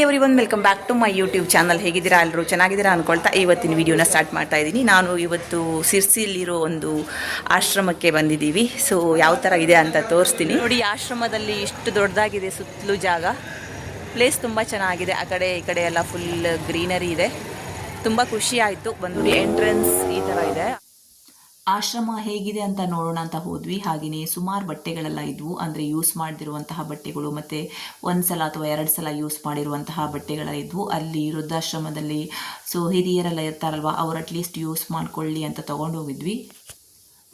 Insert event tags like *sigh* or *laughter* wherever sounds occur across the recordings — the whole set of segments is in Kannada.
Everyone welcome back to my YouTube channel ಹೇಗಿದ್ದೀರಾ? ಎಲ್ಲರೂ ಚೆನ್ನಾಗಿದ್ದೀರಾ ಅನ್ಕೊಳ್ತಾ ಇವತ್ತಿನ ವಿಡಿಯೋನ ಸ್ಟಾರ್ಟ್ ಮಾಡ್ತಾ ಇದ್ದೀನಿ. ನಾನು ಇವತ್ತು ಸಿರ್ಸಿಲಿರೋ ಒಂದು ಆಶ್ರಮಕ್ಕೆ ಬಂದಿದ್ದೀವಿ. ಸೊ ಯಾವ ಥರ ಇದೆ ಅಂತ ತೋರಿಸ್ತೀನಿ. ನೋಡಿ, ಆಶ್ರಮದಲ್ಲಿ ಇಷ್ಟು ದೊಡ್ಡದಾಗಿದೆ ಸುತ್ತಲೂ ಜಾಗ. ಪ್ಲೇಸ್ ತುಂಬ ಚೆನ್ನಾಗಿದೆ. ಆ ಕಡೆ, ಈ ಕಡೆ ಎಲ್ಲ ಫುಲ್ ಗ್ರೀನರಿ ಇದೆ. ತುಂಬ ಖುಷಿ ಆಯಿತು. ಬಂದು ಎಂಟ್ರೆನ್ಸ್ ಈ ಥರ ಇದೆ. ಆಶ್ರಮ ಹೇಗಿದೆ ಅಂತ ನೋಡೋಣ ಅಂತ ಹೋದ್ವಿ. ಹಾಗೆಯೇ ಸುಮಾರು ಬಟ್ಟೆಗಳೆಲ್ಲ ಇದ್ವು. ಅಂದರೆ ಯೂಸ್ ಮಾಡದಿರುವಂತಹ ಬಟ್ಟೆಗಳು ಮತ್ತು ಒಂದು ಸಲ ಅಥವಾ ಎರಡು ಸಲ ಯೂಸ್ ಮಾಡಿರುವಂತಹ ಬಟ್ಟೆಗಳ ಇದ್ವು. ಅಲ್ಲಿ ವೃದ್ಧಾಶ್ರಮದಲ್ಲಿ ಸೊ ಹಿರಿಯರೆಲ್ಲ ಇರ್ತಾರಲ್ವ, ಅವ್ರು ಅಟ್ಲೀಸ್ಟ್ ಯೂಸ್ ಮಾಡ್ಕೊಳ್ಳಿ ಅಂತ ತೊಗೊಂಡು ಹೋಗಿದ್ವಿ.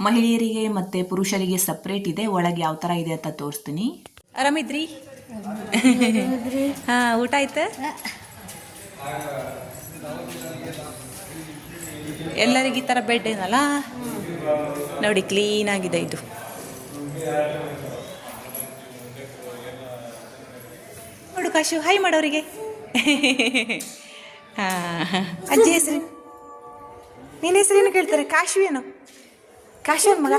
ಮಹಿಳೆಯರಿಗೆ ಮತ್ತು ಪುರುಷರಿಗೆ ಸಪ್ರೇಟ್ ಇದೆ. ಒಳಗೆ ಯಾವ ಥರ ಇದೆ ಅಂತ ತೋರಿಸ್ತೀನಿ. ಆರಾಮಿದ್ರಿ ಹಾಂ, ಊಟ ಆಯ್ತು? ಎಲ್ಲರಿಗೆ ಈ ಥರ ಬೆಡ್ ಏನಲ್ಲ? ನೋಡಿ ಕ್ಲೀನ್ ಆಗಿದೆ ಇದು. ನೋಡು ಕಾಶು ಹಾಯ್ ಮಾಡೋರಿಗೆ. *laughs* ಹಾಂ. ಅಜ್ಜಿ ಹೆಸರು. ನಿನ್ನ ಹೆಸರೇನು ಕೇಳ್ತಾರೆ? ಕಾಶು ಏನು? ಕಾಶು ಮಗ?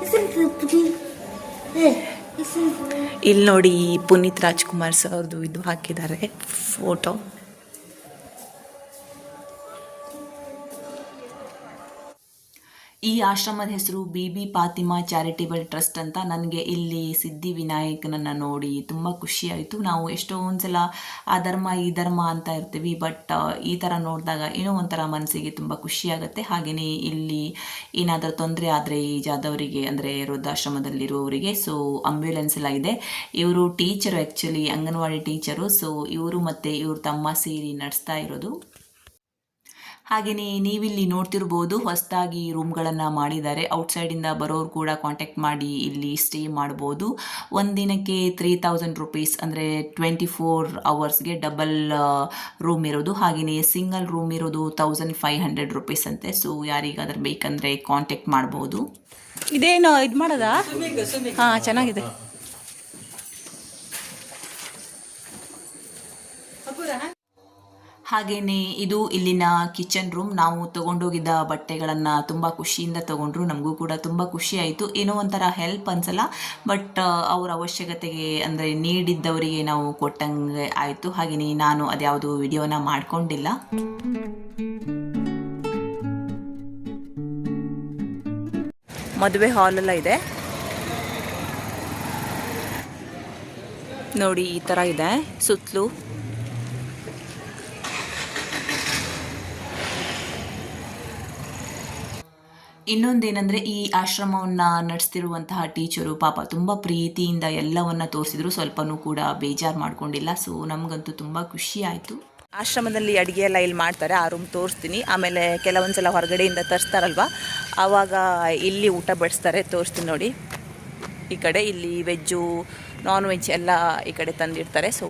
*laughs* ಇಲ್ಲಿ ನೋಡಿ ಪುನೀತ್ ರಾಜ್ಕುಮಾರ್ ಸರ್ದು ಇದು ಹಾಕಿದ್ದಾರೆ ಫೋಟೋ ಈ ಆಶ್ರಮದ ಹೆಸರು B B Fatima charitable trust ಅಂತ ನನಗೆ ಇಲ್ಲಿ ಸಿದ್ಧಿ ವಿನಾಯಕನನ್ನು ನೋಡಿ ತುಂಬ ಖುಷಿಯಾಯಿತು. ನಾವು ಎಷ್ಟೊಂದು ಸಲ ಆ ಧರ್ಮ, ಈ ಧರ್ಮ ಅಂತ ಇರ್ತೀವಿ, ಬಟ್ ಈ ಥರ ನೋಡಿದಾಗ ಏನೋ ಒಂಥರ ಮನಸ್ಸಿಗೆ ತುಂಬ ಖುಷಿಯಾಗುತ್ತೆ ಹಾಗೆಯೇ ಇಲ್ಲಿ ಏನಾದರೂ ತೊಂದರೆ ಆದರೆ ಈ ಜಾದವರಿಗೆ ಅಂದರೆ ವೃದ್ಧಾಶ್ರಮದಲ್ಲಿರುವವರಿಗೆ ಸೊ ಅಂಬ್ಯುಲೆನ್ಸ್ ಎಲ್ಲ ಇದೆ. ಇವರು teacher actually anganwadi teacher so ಇವರು ಮತ್ತು ಇವರು ತಮ್ಮ ಸೇರಿ ನಡೆಸ್ತಾ ಇರೋದು. ಹಾಗೆಯೇ ನೀವಿಲ್ಲಿ ನೋಡ್ತಿರ್ಬೋದು ಹೊಸದಾಗಿ ರೂಮ್ಗಳನ್ನು ಮಾಡಿದ್ದಾರೆ. ಔಟ್ಸೈಡಿಂದ ಬರೋರು ಕೂಡ ಕಾಂಟ್ಯಾಕ್ಟ್ ಮಾಡಿ ಇಲ್ಲಿ ಸ್ಟೇ ಮಾಡ್ಬೋದು. ಒಂದು ದಿನಕ್ಕೆ ತ್ರೀ ತೌಸಂಡ್ ರುಪೀಸ್ ಅಂದರೆ ಟ್ವೆಂಟಿ ಫೋರ್ ಅವರ್ಸ್ಗೆ ಡಬಲ್ ರೂಮ್ ಇರೋದು. ಹಾಗೆಯೇ ಸಿಂಗಲ್ ರೂಮ್ ಇರೋದು ತೌಸಂಡ್ ಫೈವ್ ಹಂಡ್ರೆಡ್ ರುಪೀಸ್ ಅಂತೆ. ಸೊ ಯಾರಿಗಾದ್ರೂ ಬೇಕಂದರೆ ಕಾಂಟ್ಯಾಕ್ಟ್ ಮಾಡ್ಬೋದು. ಇದೇನು ಇದು ಮಾಡೋದಾ? ಹಾಂ ಚೆನ್ನಾಗಿದೆ. ಹಾಗೆಯೇ ಇದು ಇಲ್ಲಿನ ಕಿಚನ್ ರೂಮ್. ನಾವು ತಗೊಂಡೋಗಿದ್ದ ಬಟ್ಟೆಗಳನ್ನು ತುಂಬ ಖುಷಿಯಿಂದ ತಗೊಂಡ್ರು. ನಮಗೂ ಕೂಡ ತುಂಬ ಖುಷಿ ಆಯಿತು. ಏನೋ ಒಂಥರ ಹೆಲ್ಪ್ ಅನ್ಸಲ್ಲ ಬಟ್ ಅವ್ರ ಅವಶ್ಯಕತೆಗೆ ಅಂದರೆ ನೀಡಿದ್ದವರಿಗೆ ನಾವು ಕೊಟ್ಟಂಗೆ ಆಯಿತು. ಹಾಗೆಯೇ ನಾನು ಅದ್ಯಾವುದು ವಿಡಿಯೋನ ಮಾಡ್ಕೊಂಡಿಲ್ಲ. ಮದುವೆ ಹಾಲೆಲ್ಲ ಇದೆ. ನೋಡಿ ಈ ಥರ ಇದೆ. ಸುತ್ತಲೂ ಇನ್ನೊಂದೇನೆಂದರೆ ಈ ಆಶ್ರಮವನ್ನು ನಡೆಸ್ತಿರುವಂತಹ ಟೀಚರು ಪಾಪ ತುಂಬ ಪ್ರೀತಿಯಿಂದ ಎಲ್ಲವನ್ನ ತೋರಿಸಿದ್ರು, ಸ್ವಲ್ಪನೂ ಕೂಡ ಬೇಜಾರು ಮಾಡ್ಕೊಂಡಿಲ್ಲ. ಸೊ ನಮಗಂತೂ ತುಂಬ ಖುಷಿ ಆಯ್ತು. ಆಶ್ರಮದಲ್ಲಿ ಅಡಿಗೆ ಎಲ್ಲ ಇಲ್ಲಿ ಮಾಡ್ತಾರೆ, ಆ ರೂಮ್ ತೋರಿಸ್ತೀನಿ. ಆಮೇಲೆ ಕೆಲವೊಂದು ಸಲ ಹೊರಗಡೆಯಿಂದ ತರಿಸ್ತಾರಲ್ವ? ಆವಾಗ ಇಲ್ಲಿ ಊಟ ಬಡಿಸ್ತಾರೆ, ತೋರಿಸ್ತೀನಿ ನೋಡಿ. ಈ ಕಡೆ ಇಲ್ಲಿ ವೆಜ್ಜು ನಾನ್ ವೆಜ್ ಎಲ್ಲ ಈ ಕಡೆ ತಂದಿರ್ತಾರೆ ಸೊ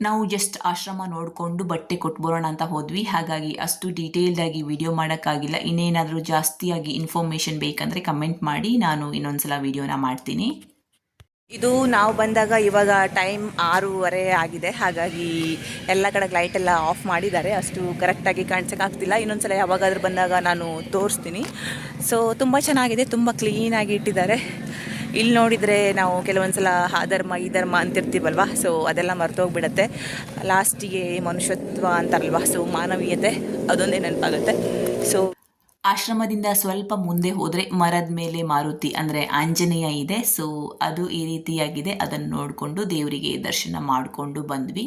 ನಾವು ಜಸ್ಟ್ ಆಶ್ರಮ ನೋಡಿಕೊಂಡು ಬಟ್ಟೆ ಕೊಟ್ಬರೋಣ ಅಂತ ಹೋದ್ವಿ. ಹಾಗಾಗಿ ಅಷ್ಟು ಡೀಟೇಲ್ಡಾಗಿ ವಿಡಿಯೋ ಮಾಡೋಕ್ಕಾಗಿಲ್ಲ. ಇನ್ನೇನಾದರೂ ಜಾಸ್ತಿಯಾಗಿ ಇನ್ಫಾರ್ಮೇಷನ್ ಬೇಕಂದರೆ ಕಮೆಂಟ್ ಮಾಡಿ. ನಾನು ಇನ್ನೊಂದ್ಸಲ ವಿಡಿಯೋನ ಮಾಡ್ತೀನಿ. ಇದು ನಾವು ಬಂದಾಗ ಇವಾಗ ಟೈಮ್ ಆರೂವರೆ ಆಗಿದೆ. ಹಾಗಾಗಿ ಎಲ್ಲ ಕಡೆ ಲೈಟ್ ಎಲ್ಲ ಆಫ್ ಮಾಡಿದ್ದಾರೆ. ಅಷ್ಟು ಕರೆಕ್ಟಾಗಿ ಕಾಣಿಸೋಕ್ಕಾಗ್ತಿಲ್ಲ. ಇನ್ನೊಂದ್ಸಲ ಯಾವಾಗಾದ್ರೂ ಬಂದಾಗ ನಾನು ತೋರಿಸ್ತೀನಿ. ಸೊ ತುಂಬ ಚೆನ್ನಾಗಿದೆ. ತುಂಬ ಕ್ಲೀನಾಗಿ ಇಟ್ಟಿದ್ದಾರೆ. ಇಲ್ಲಿ ನೋಡಿದರೆ ನಾವು ಕೆಲವೊಂದು ಸಲ ಆ ಧರ್ಮ, ಈ ಧರ್ಮ ಅಂತಿರ್ತೀವಲ್ವ? ಸೊ ಅದೆಲ್ಲ ಮರ್ತೋಗ್ಬಿಡತ್ತೆ. ಲಾಸ್ಟಿಗೆ ಮನುಷ್ಯತ್ವ ಅಂತಾರಲ್ವ? ಸೊ ಮಾನವೀಯತೆ ಅದೊಂದೇ ನೆನಪಾಗುತ್ತೆ. ಸೊ ಆಶ್ರಮದಿಂದ ಸ್ವಲ್ಪ ಮುಂದೆ ಹೋದರೆ ಮರದ ಮೇಲೆ ಮಾರುತಿ ಅಂದರೆ ಆಂಜನೇಯ ಇದೆ. ಸೊ ಅದು ಈ ರೀತಿಯಾಗಿದೆ. ಅದನ್ನು ನೋಡಿಕೊಂಡು ದೇವರಿಗೆ ದರ್ಶನ ಮಾಡಿಕೊಂಡು ಬಂದ್ವಿ.